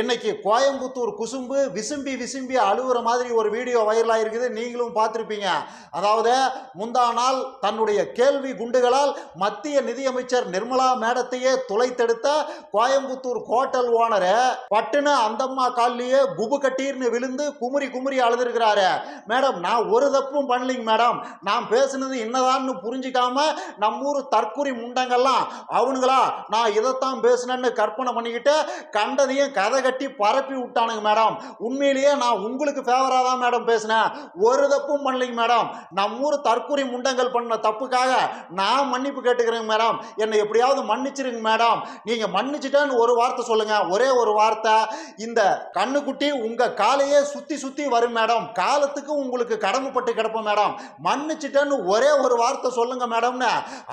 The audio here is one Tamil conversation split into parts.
இன்னைக்கு கோயம்புத்தூர் குசும்பு விசும்பி விசும்பி அழுகுற மாதிரி ஒரு வீடியோ வைரலாக இருக்குது நீங்களும் பார்த்துருப்பீங்க. அதாவது முந்தா நாள் தன்னுடைய கேள்வி குண்டுகளால் மத்திய நிதியமைச்சர் நிர்மலா மேடத்தையே துளைத்தெடுத்த கோயம்புத்தூர் ஹோட்டல் ஓனரு பட்டுன்னு அந்தம்மா காலிலேயே குபு கட்டீர்னு விழுந்து குமுறி குமுறி அழுதுருக்கிறாரு. மேடம் நான் ஒரு தப்பும் பண்ணலிங்க மேடம். நான் பேசுனது என்னதான்னு புரிஞ்சிக்காம நம்ம ஊர் தற்குறி முண்டங்கள்லாம் அவனுங்களா நான் இதைத்தான் பேசுனேன்னு கற்பனை பண்ணிக்கிட்டு கண்டதையும் கதை கட்டி பரப்பி விட்டானுங்க மேடம் உண்மையிலேயே நான் உங்களுக்கு ஃபேவராக தான் மேடம் பேசினேன். ஒரு தப்பும் பண்ணலைங்க மேடம் நம்ம ஊர் தற்கொலை முண்டங்கள் பண்ண தப்புக்காக நான் மன்னிப்பு கேட்டுக்கிறேங்க மேடம் என்னை எப்படியாவது மன்னிச்சிருங்க மேடம் நீங்கள் மன்னிச்சிட்டேன்னு ஒரு வார்த்தை சொல்லுங்க. ஒரே ஒரு வார்த்தை. இந்த கண்ணுக்குட்டி உங்க காலையே சுத்தி சுத்தி வரும் மேடம் காலத்துக்கு உங்களுக்கு கடமைப்பட்டு கிடப்போம் மேடம் மன்னிச்சிட்டேன்னு ஒரே ஒரு வார்த்தை சொல்லுங்க மேடம்னு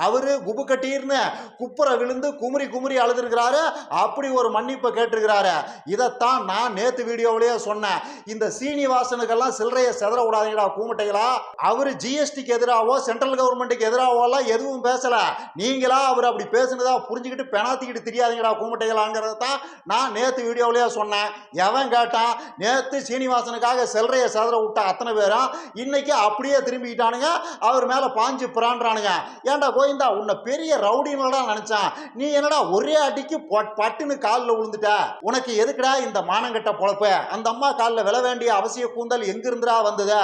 அவரு குபு கட்டீர்னு குப்புற விழுந்து குமுறி குமுறி அழுதுருக்கிறாரு. அப்படி ஒரு மன்னிப்பை கேட்டிருக்கிறாரு. இதைத்தான் நான் நேத்து வீடியோவிலேயே சொன்னேன். இந்த சீனிவாசனுக்கெல்லாம் சில்லறையை செதற விடாதீங்கடா கூமுட்டைகளா அவர் ஜிஎஸ்டிக்கு எதிராகவோ சென்ட்ரல் கவர்மெண்ட்டுக்கு எதிராகவோ எல்லாம் எதுவும் பேசல. நீங்களா அவர் அப்படி பேசுனதா புரிஞ்சுக்கிட்டு பெனாத்திக்கிட்டு தெரியாதீங்கடா கூமட்டைகளாங்கிறத தான் நான் நேத்து வீடியோவிலேயே சொன்னேன். எவன் கேட்டான் நேத்து சீனிவாசனுக்காக சில்லறையை செதற விட்ட அத்தனை பேரும் இன்னைக்கு அப்படியே திரும்பிக்கிட்டானுங்க. அவர் மேல பாஞ்சு பிரான்றானுங்க. ஏன்டா கோவிந்தா உன்னை பெரிய ரவுடின்லடா நினைச்சான். நீ என்னடா ஒரே அடிக்கு பட்டுன்னு காலில் விழுந்துட்ட உனக்கு எது எதுக்குடா இந்த மானங்கட்ட பொழப்பு? அந்த அம்மா காலில் விழ வேண்டிய அவசிய கூந்தல் எங்கிருந்துடா வந்தது?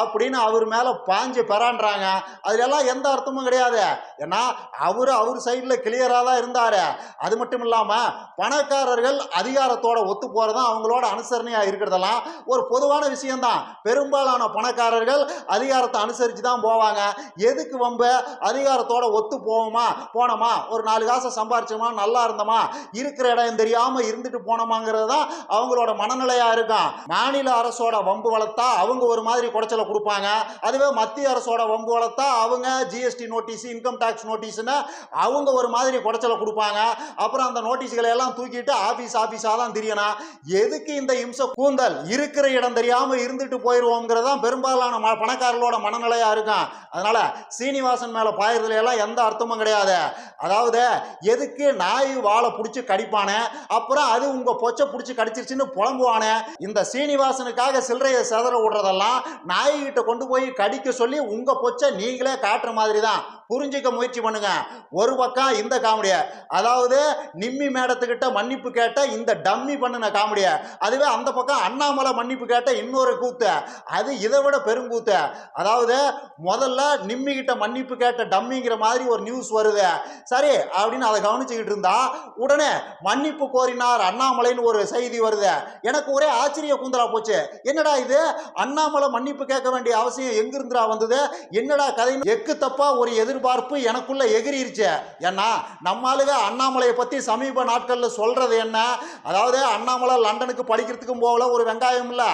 அப்படின்னு அவர் மேலே பாஞ்சு பெறான்றாங்க. அதுல எல்லாம் எந்த அர்த்தமும் கிடையாது. ஏன்னா அவரு அவர் சைடில் கிளியராக தான் இருந்தார். அது மட்டும் இல்லாமல் பணக்காரர்கள் அதிகாரத்தோட ஒத்து போறதும் அவங்களோட அனுசரணையாக இருக்கிறதெல்லாம் ஒரு பொதுவான விஷயம்தான். பெரும்பாலான பணக்காரர்கள் அதிகாரத்தை அனுசரித்து தான் போவாங்க. எதுக்கு வம்பு? அதிகாரத்தோட ஒத்து போவோமா? போனோமா? ஒரு நாலு காசை சம்பாரிச்சோமா? நல்லா இருந்தோமா? இருக்கிற இடம் தெரியாமல் இருந்துட்டு போனோமாங்க போனோமாங்கிறது தான் அவங்களோட மனநிலையா இருக்கும் மாநில அரசோட வம்பு வளர்த்தா அவங்க ஒரு மாதிரி குடைச்சலை கொடுப்பாங்க. அதுவே மத்திய அரசோட வம்பு வளர்த்தா அவங்க ஜிஎஸ்டி நோட்டீஸ் இன்கம் டேக்ஸ் நோட்டீஸ்னு அவங்க ஒரு மாதிரி குடைச்சலை கொடுப்பாங்க. அப்புறம் அந்த நோட்டீஸ்களை எல்லாம் தூக்கிட்டு ஆஃபீஸ் ஆஃபீஸாக தான் தெரியணும் எதுக்கு இந்த இம்ச கூந்தல்? இருக்கிற இடம் தெரியாமல் இருந்துட்டு போயிடுவோங்கிறது தான் பெரும்பாலான ம- பணக்காரர்களோட மனநிலையாக இருக்கும் அதனால சீனிவாசன் மேலே பாயறதுல எல்லாம் எந்த அர்த்தமும் கிடையாது. அதாவது எதுக்கு நாய் வாழை பிடிச்சி கடிப்பானே? அப்புறம் அது உங்கள் பொச்ச பிடிச்சி கடிச்சிருச்சுன்னு புலம்புவானே. இந்த சீனிவாசனுக்காக சில்லறையை செதற விடுறதெல்லாம் நாய்கிட்ட கொண்டு போய் கடிக்க சொல்லி உங்க பொச்சை நீங்களே காட்டுற மாதிரி தான் புரிஞ்சுக்க முயற்சி பண்ணுங்க. ஒரு பக்கம் இந்த காமெடிய. அதாவது நிம்மி மேடத்துக்கிட்ட மன்னிப்பு கேட்ட இந்த டம்மி பண்ணின காமெடிய. அதுவே அந்த பக்கம் அண்ணாமலை மன்னிப்பு கேட்ட இன்னொரு கூத்து. அது இதை விட பெருங்கூத்து. அதாவது முதல்ல நிம்மி கிட்ட மன்னிப்பு கேட்ட டம்மிங்கிற மாதிரி ஒரு நியூஸ் வருது. சரி அப்படின்னு அதை கவனிச்சுக்கிட்டு இருந்தா உடனே மன்னிப்பு கோரினார் அண்ணாமலைன்னு ஒரு செய்தி வருது. எனக்கு ஒரே ஆச்சரிய கூந்தலா போச்சு. என்னடா இது? அண்ணாமலை மன்னிப்பு கேட்க வேண்டிய அவசியம் எங்கிருந்துடா வந்தது? என்னடா கதை எக்கு தப்பா ஒரு எதிர்பார்ப்பு எனக்குள்ள எகிரிருச்சு. ஏன்னா நம்ம ஆளுக அண்ணாமலையை பத்தி சமீப நாட்கள்ல சொல்றது என்ன? அதாவது அண்ணாமலை லண்டனுக்கு படிக்கிறதுக்கும் போகல ஒரு வெங்காயம் இல்ல.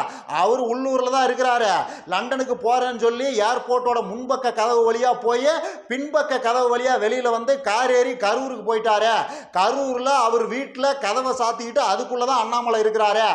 அவர் உள்ளூர்ல தான் இருக்கிறாரு. லண்டனுக்கு போறேன்னு சொல்லி ஏர்போர்ட்டோட முன்பக்க கதவு வழியா போய் பின்பக்க கதவு வழியா வெளியில வந்து கார் ஏறி கரூருக்கு போயிட்டாரு. கரூர்ல அவர் வீட்டில் கதவை சாத்திக்கிட்டு அதுக்குள்ளதான் அண்ணாமலை இருக்கிறாரு.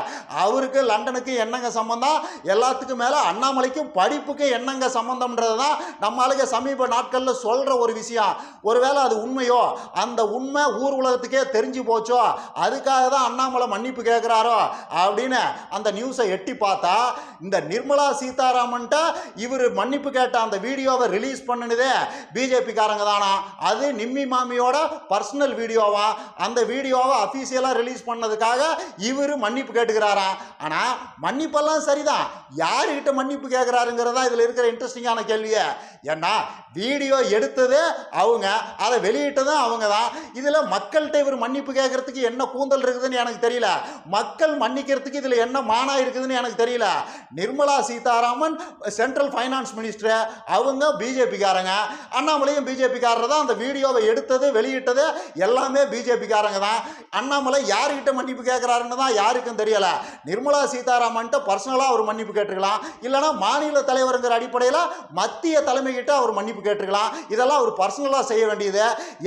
அவருக்கு லண்டனுக்கு என்னங்க சம்பந்தம்? எல்லாத்துக்கும் மேல அண்ணாமலைக்கும் படிப்புக்கு என்னங்க சம்மந்தம்ன்றது தான் நம்ம ஆளுங்க சமீப நாட்கள்ல சொல்ற ஒரு விஷயம். ஒருவேளை அது உண்மையோ அந்த உண்மை ஊர் உலகத்துக்கே தெரிஞ்சு போச்சோ அதுக்காக தான் அண்ணாமலை மன்னிப்பு கேட்குறாரோ அப்படின்னு அந்த நியூஸை எட்டி பார்த்தா இந்த நிர்மலா சீதாராமன்ட்ட இவர் மன்னிப்பு கேட்ட அந்த வீடியோவை ரிலீஸ் பண்ணினதே பிஜேபிக்காரங்க தானா? அது நிம்மி மாமியோட பர்சனல் வீடியோவா? அந்த வீடியோவை அஃபீஷியலாக ரிலீஸ் பண்ணதுக்காக இவர் மன்னிப்பு கேட்டுக்கிறாராம் ஆனால் மன்னிப்பெல்லாம் சரிதான். யாருக்கிட்ட மன்னிப்பு கேட்குறாருங்கிறதா இதில் இருக்கிற இன்ட்ரெஸ்டிங்கான கேள்வியே. ஏன்னா வீடியோ எடுத்து எடுத்தது அவங்க அதை வெளியிட்டதும் அவங்க தான். இதில் மக்கள்கிட்ட இவர் மன்னிப்பு கேட்கறதுக்கு என்ன கூந்தல் இருக்குதுன்னு எனக்கு தெரியல. மக்கள் மன்னிக்கிறதுக்கு இதில் என்ன மானா இருக்குதுன்னு எனக்கு தெரியல. Nirmala Sitharaman central finance minister அவங்க பிஜேபிக்காரங்க. அண்ணாமலையும் பிஜேபிக்காரர் தான். அந்த வீடியோவை எடுத்தது வெளியிட்டது எல்லாமே பிஜேபிக்காரங்க தான். அண்ணாமலை யாருக்கிட்ட மன்னிப்பு கேட்குறாருன்னு தான் யாருக்கும் தெரியல. நிர்மலா சீதாராமன்ட்ட பர்சனலாக அவர் மன்னிப்பு கேட்டிருக்கலாம் இல்லைனா மாநில தலைவருங்கிற அடிப்படையில் மத்திய தலைமைகிட்ட அவர் மன்னிப்பு கேட்டிருக்கலாம் இதெல்லாம் அவர் பர்சனலாக செய்ய வேண்டியது.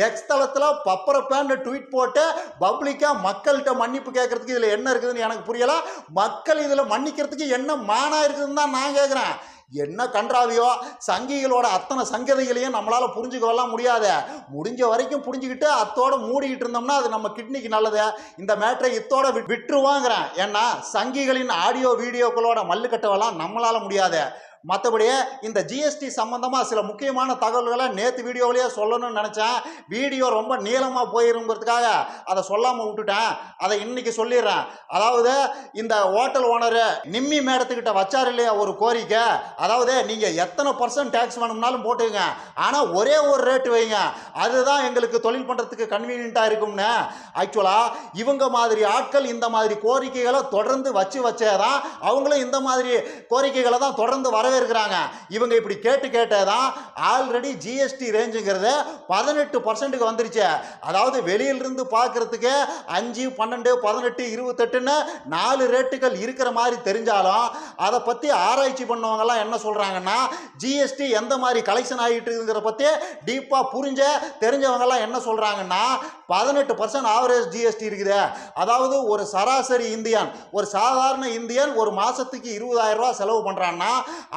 எக்ஸ் தளத்தில் பப்பரப்பேன்னு ட்வீட் போட்டு பப்ளிக்காக மக்கள்கிட்ட மன்னிப்பு கேட்கறதுக்கு இதில் என்ன இருக்குதுன்னு எனக்கு புரியல. மக்கள் இதில் மன்னிக்கிறதுக்கு என்ன மானா இருக்குதுன்னு தான் நான் கேட்குறேன். என்ன கன்றாவியோ சங்கிகளோட அத்தனை சங்கதிகளையும் நம்மளால் புரிஞ்சுக்கவெல்லாம் முடியாது. முடிஞ்ச வரைக்கும் புரிஞ்சுக்கிட்டு அத்தோட மூடிக்கிட்டு இருந்தோம்னா அது நம்ம கிட்னிக்கு நல்லது. இந்த மேட்ரை இத்தோட விட்டுருவாங்கிறேன். ஏன்னா சங்கிகளின் ஆடியோ வீடியோக்களோட மல்லுக்கட்டவெல்லாம் நம்மளால் முடியாது. மற்றபடி இந்த ஜிஎஸ்டி சம்பந்தமாக சில முக்கியமான தகவல்களை நேற்று வீடியோவிலேயே சொல்லணும்னு நினச்சேன். வீடியோ ரொம்ப நீளமாக போயிருங்கிறதுக்காக அதை சொல்லாமல் விட்டுட்டேன். அதை இன்னைக்கு சொல்லிடுறேன். அதாவது இந்த ஹோட்டல் ஓனரு நிம்மி மேடத்துக்கிட்ட வச்சார் இல்லையா ஒரு கோரிக்கை? அதாவது நீங்கள் எத்தனை பர்சன்ட் டேக்ஸ் வேணும்னாலும் போட்டுங்க ஆனால் ஒரே ஒரு ரேட்டு வைங்க. அதுதான் எங்களுக்கு தொழில் பண்ணுறதுக்கு கன்வீனியண்ட்டாக இருக்கும்னு. ஆக்சுவலாக இவங்க மாதிரி ஆட்கள் இந்த மாதிரி கோரிக்கைகளை தொடர்ந்து வச்சு வச்சே தான் அவங்களும் இந்த மாதிரி கோரிக்கைகளை தான் தொடர்ந்து இருக்கிறாங்க? இவங்க இப்படி கேட்டு கேட்டதான் ஆல்ரெடி ஜிஎஸ்டி ரேஞ்சுங்கிறது பதினெட்டு பர்சன்ட்டுக்கு வந்துருச்சு. அதாவது வெளியிலிருந்து பார்க்கறதுக்கு அஞ்சு பன்னெண்டு பதினெட்டு இருபத்தெட்டுன்னு நாலு ரேட்டுகள் இருக்கிற மாதிரி தெரிஞ்சாலும் அதை பற்றி ஆராய்ச்சி பண்ணவங்கலாம் என்ன சொல்கிறாங்கன்னா ஜிஎஸ்டி எந்த மாதிரி கலெக்ஷன் ஆகிட்டு இருக்குங்கிற பற்றி டீப்பாக புரிஞ்ச தெரிஞ்சவங்கலாம் என்ன சொல்கிறாங்கன்னா பதினெட்டு பர்சன்ட் ஆவரேஜ் ஜிஎஸ்டி இருக்குது. அதாவது ஒரு சராசரி இந்தியன் ஒரு சாதாரண இந்தியன் ஒரு மாதத்துக்கு இருபதாயிரம் ரூபா செலவு பண்ணுறான்னா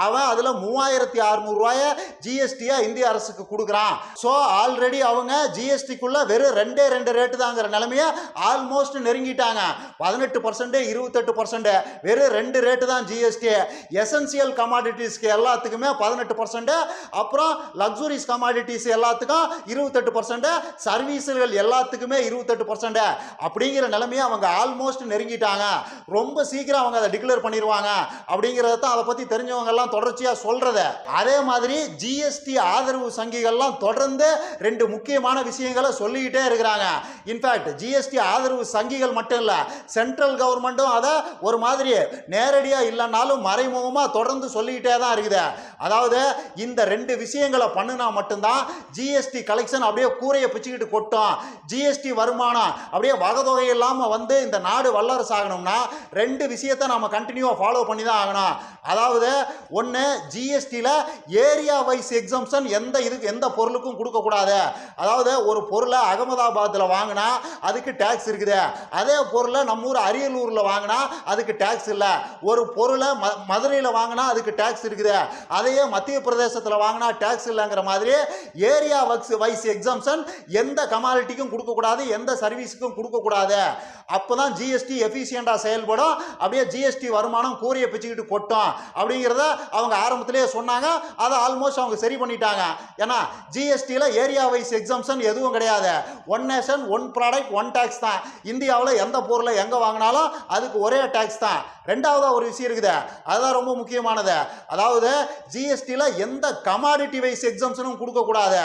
அவன் அதில் மூவாயிரத்தி அறுநூறுவாயை ஜிஎஸ்டியாக இந்திய அரசுக்கு கொடுக்குறான். ஸோ ஆல்ரெடி அவங்க ஜிஎஸ்டிக்குள்ளே வெறும் ரெண்டே ரெண்டு ரேட்டு தாங்கிற நிலமையை ஆல்மோஸ்ட் நெருங்கிட்டாங்க. பதினெட்டு பர்சன்ட் இருபத்தெட்டு பர்சன்ட் வெறும் ரெண்டு ரேட்டு தான் ஜிஎஸ்டி எசென்சியல் கமாடிட்டிஸ்க்கு எல்லாத்துக்குமே பதினெட்டு பர்சன்ட் அப்புறம் லக்ஸுரிஸ் கமாடிட்டிஸ் எல்லாத்துக்கும் இருபத்தெட்டு பர்சன்ட் சர்வீஸுகள் எல்லா எல்லாத்துக்குமே இருபத்தெட்டு பர்சன்ட் அப்படிங்கிற நிலைமையை அவங்க ஆல்மோஸ்ட் நெருங்கிட்டாங்க. ரொம்ப சீக்கிரம் அவங்க அதை டிக்ளேர் பண்ணிடுவாங்க அப்படிங்கிறத தான் அதை பற்றி தெரிஞ்சவங்க எல்லாம் தொடர்ச்சியாக சொல்கிறத அதே மாதிரி ஜிஎஸ்டி ஆதரவு சங்கிகள்லாம் தொடர்ந்து ரெண்டு முக்கியமான விஷயங்களை சொல்லிக்கிட்டே இருக்கிறாங்க. இன்ஃபேக்ட் ஜிஎஸ்டி ஆதரவு சங்கிகள் மட்டும் இல்லை சென்ட்ரல் கவர்மெண்ட்டும் அதை ஒரு மாதிரி நேரடியாக இல்லைனாலும் மறைமுகமாக தொடர்ந்து சொல்லிக்கிட்டே தான் இருக்குது. அதாவது இந்த ரெண்டு விஷயங்களை பண்ணுனா மட்டும்தான் ஜிஎஸ்டி கலெக்ஷன் அப்படியே கூரையை பிச்சுக்கிட்டு கொட்டும். ஜிஎஸ்டி வருமானம். அப்படியே வகதொகை இல்லாமல் வந்து இந்த நாடு வல்லரசு ஆகணும்னா ரெண்டு விஷயத்தை நம்ம கண்டினியூவாக ஃபாலோ பண்ணி தான் ஆகணும். அதாவது ஒன்று ஜிஎஸ்டியில் ஏரியா வைஸ் எக்ஸம்ஷன் எந்த இதுக்கு எந்த பொருளுக்கும் கொடுக்கக்கூடாது. அதாவது ஒரு பொருளை அகமதாபாத்தில் வாங்கினா அதுக்கு டேக்ஸ் இருக்குது. அதே பொருளை நம்ம ஊர் அரியலூரில் வாங்கினா அதுக்கு டேக்ஸ் இல்லை. ஒரு பொருளை ம மதுரையில் வாங்கினா அதுக்கு டேக்ஸ் இருக்குது. அதையே மத்திய பிரதேசத்தில் வாங்கினா டேக்ஸ் இல்லைங்கிற மாதிரி ஏரியா வைஸ் வைஸ் எக்ஸம்ஷன் எந்த கமாலிட்டிக்கும் கொடுக்கக்கூடாது எந்த சர்வீஸுக்கும் கொடுக்கக்கூடாது. அப்போ தான் ஜிஎஸ்டி எஃபிஷியண்டாக செயல்படும். அப்படியே ஜிஎஸ்டி வருமானம் கூறிய பிச்சுக்கிட்டு கொட்டும். அப்படிங்கிறத அவங்க ஆரம்பத்திலேயே சொன்னாங்க. அதை ஆல்மோஸ்ட் அவங்க சரி பண்ணிட்டாங்க. ஏன்னா ஜிஎஸ்டியில் ஏரியா வைஸ் எக்ஸம்ஷன் எதுவும் கிடையாது. One nation one product one tax தான். இந்தியாவில் எந்த பொருளை எங்கே வாங்கினாலும் அதுக்கு ஒரே டேக்ஸ் தான். ரெண்டாவதாக ஒரு விஷயம் இருக்குது. அதுதான் ரொம்ப முக்கியமானது. அதாவது ஜிஎஸ்டியில் எந்த கமாடிட்டி வைஸ் எக்ஸம்ஷனும் கொடுக்கக்கூடாது.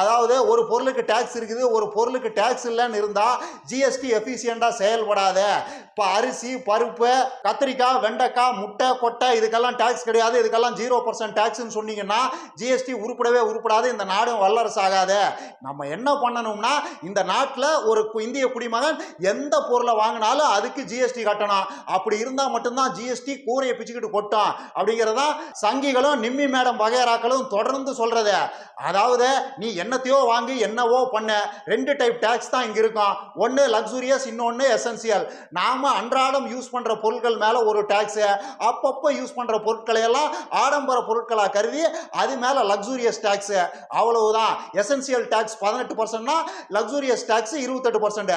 அதாவது ஒரு பொருளுக்கு டேக்ஸ் இருக்குது ஒரு பொருளுக்கு டேக்ஸ் இல்லைன்னு இருந்தால் ஜிஎஸ்டி எஃபிஷியண்டாக செயல்படாத. இப்போ அரிசி பருப்பு கத்திரிக்காய் வெண்டைக்காய் முட்டை கொட்டை இதுக்கெல்லாம் டேக்ஸ் கிடையாது. இதுக்கெல்லாம் ஜீரோ பர்சன்ட் டேக்ஸ்னு சொன்னீங்கன்னா ஜிஎஸ்டி உருப்படவே உருப்படாது. இந்த நாடும் வல்லரசு ஆகாது. நம்ம என்ன பண்ணணும்னா இந்த நாட்டில் ஒரு கு- இந்திய குடிமகன் எந்த பொருளை வாங்கினாலும் அதுக்கு ஜிஎஸ்டி கட்டணும். அப்படி இருந்தால் மட்டும்தான் ஜிஎஸ்டி கூரையை பிச்சுக்கிட்டு கொட்டும். அப்படிங்கிறதா சங்கிகளும் நிம்மி மேடம் வகையராக்களும் தொடர்ந்து சொல்றது. அதாவது நீ என்னத்தையோ வாங்கி என்னவோ பண்ண. ரெண்டு டைப் டேக்ஸ் தான் இங்கே இருக்கும். ஒன்று லக்ஸூரியஸ் இன்னொன்று எசென்சியல் நாம் அன்றாடம் யூஸ் பண்ணுற பொருட்கள் மேலே ஒரு டேக்ஸு அப்பப்போ யூஸ் பண்ணுற பொருட்களை எல்லாம் ஆடம்பர பொருட்களாக கருதி அது மேலே லக்ஸூரியஸ் டேக்ஸு அவ்வளவுதான். எசென்சியல் டேக்ஸ் பதினெட்டு பர்சன்ட்னா லக்ஸூரியஸ் டேக்ஸ் இருபத்தெட்டு பர்சன்ட்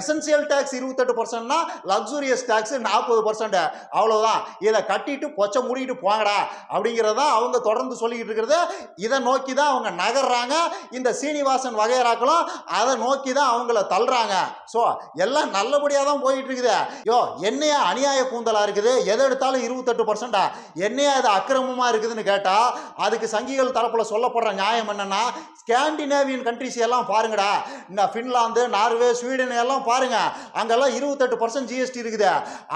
எசென்சியல் டேக்ஸ் இருபத்தெட்டு பர்சன்ட்னா லக்ஸூரியஸ் டேக்ஸ் நாற்பது பர்சன்ட் அவ்வளவுதான். இதை கட்டிட்டு பொச்சை மூடிட்டு போங்கடா. அப்படிங்கிறத அவங்க தொடர்ந்து சொல்லிக்கிட்டு இருக்கிறது. இதை நோக்கி தான் அவங்க நகர்றாங்க. இந்த சீனிவாசன் வகையராக்களும் அதை நோக்கி தான் அவங்கள தள்ளுறாங்க. ஸோ எல்லாம் நல்லபடியாக தான் போயிட்டு இருக்குது யோ என்னையா அநியாய கூந்தலா இருக்குது? எதை எடுத்தாலும் இருபத்தெட்டு பர்சன்டா என்னையா இது அக்கிரமமாக இருக்குதுன்னு கேட்டால் அதுக்கு சங்கிகள் தரப்பில் சொல்லப்படுற நியாயம் என்னன்னா ஸ்காண்டினேவியன் கண்ட்ரிஸ் எல்லாம் பாருங்கடா. இந்த ஃபின்லாந்து நார்வே ஸ்வீடன் எல்லாம் பாருங்க. அங்கெல்லாம் இருபத்தெட்டு பர்சன்ட் ஜிஎஸ்டி இருக்குது.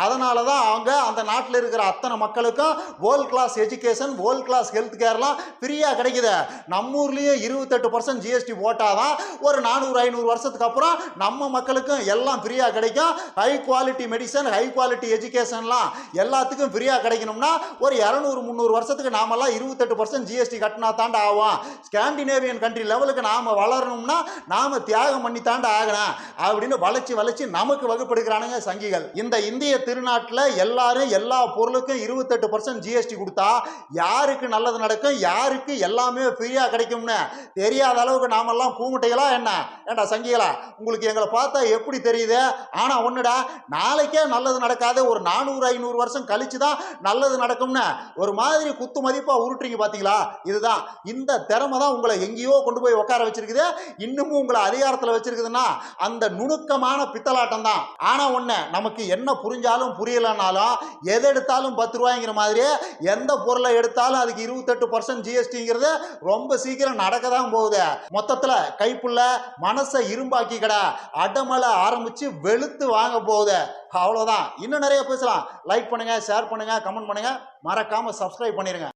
அதனால தான் அவங்க அந்த நாட்டில் இருக்கிற அத்தனை மக்களுக்கும் world class education world class health கேர்லாம் ஃப்ரீயாக கிடைக்குது. நம்ம ஊர்லேயும் இருபத்தெட்டு பர்சன்ட் ஜிஎஸ்டி போட்டால் தான் ஒரு நானூறு ஐநூறு வருஷத்துக்கு அப்புறம் நம்ம மக்களுக்கும் எல்லாம் ஃப்ரீயாக கிடைக்கும். High quality medicine high quality எஜுகேஷன்லாம் எல்லாத்துக்கும் ஃப்ரீயாக கிடைக்கணும்னா ஒரு இரநூறு முந்நூறு வருஷத்துக்கு நாமெல்லாம் இருபத்தெட்டு பர்சன்ட் ஜிஎஸ்டி கட்டினா தாண்டா ஆகும் ஸ்காண்டினேவியன் கண்ட்ரி செக்ரட்டரி லெவலுக்கு நாம் வளரணும்னா நாம தியாகம் பண்ணி தாண்ட ஆகணும். அப்படின்னு வளைச்சி வளைச்சி நமக்கு வகுப்படுகிறானுங்க சங்கிகள். இந்த இந்திய திருநாட்டில் எல்லாரும் எல்லா பொருளுக்கும் இருபத்தெட்டு பர்சன்ட் ஜிஎஸ்டி கொடுத்தா யாருக்கு நல்லது நடக்கும் யாருக்கு எல்லாமே ஃப்ரீயாக கிடைக்கும்னு? தெரியாத அளவுக்கு நாமெல்லாம் பூமுட்டைகளா என்ன? ஏண்டா சங்கிகளா உங்களுக்கு எங்களை பார்த்தா எப்படி தெரியுது? ஆனா ஒண்ணுடா நாளைக்கே நல்லது நடக்காது. ஒரு நானூறு ஐநூறு வருஷம் கழிச்சு தான் நல்லது நடக்கும்னு. ஒரு மாதிரி குத்து மதிப்பாக உருட்டுறீங்க பார்த்தீங்களா இதுதான். இந்த திறமை தான் உங்களை எங்கேயோ கொண்டு போய் உட்கார வச்சிருக்குது. இன்னமும் உங்களை அதிகாரத்தில் வச்சிருக்குதுன்னா அந்த நுணுக்கமான பித்தலாட்டம் தான் ஆனால் ஒன்று நமக்கு என்ன புரிஞ்சாலும் புரியலைனாலும் எது எடுத்தாலும் பத்து ரூபாய்ங்கிற மாதிரி எந்த பொருளை எடுத்தாலும் அதுக்கு இருபத்தெட்டு பர்சன்ட் ஜிஎஸ்டிங்கிறது ரொம்ப சீக்கிரம் நடக்க தான் போகுது. மொத்தத்தில் கைப்புள்ள மனசை இரும்பாக்கி கடை அடமலை ஆரம்பித்து வெளுத்து வாங்க போகுது. அவ்வளோதான் இன்னும் நிறைய பேசலாம். லைக் பண்ணுங்க ஷேர் பண்ணுங்க கமெண்ட் பண்ணுங்க. மறக்காமல் சப்ஸ்கிரைப் பண்ணிடுங்க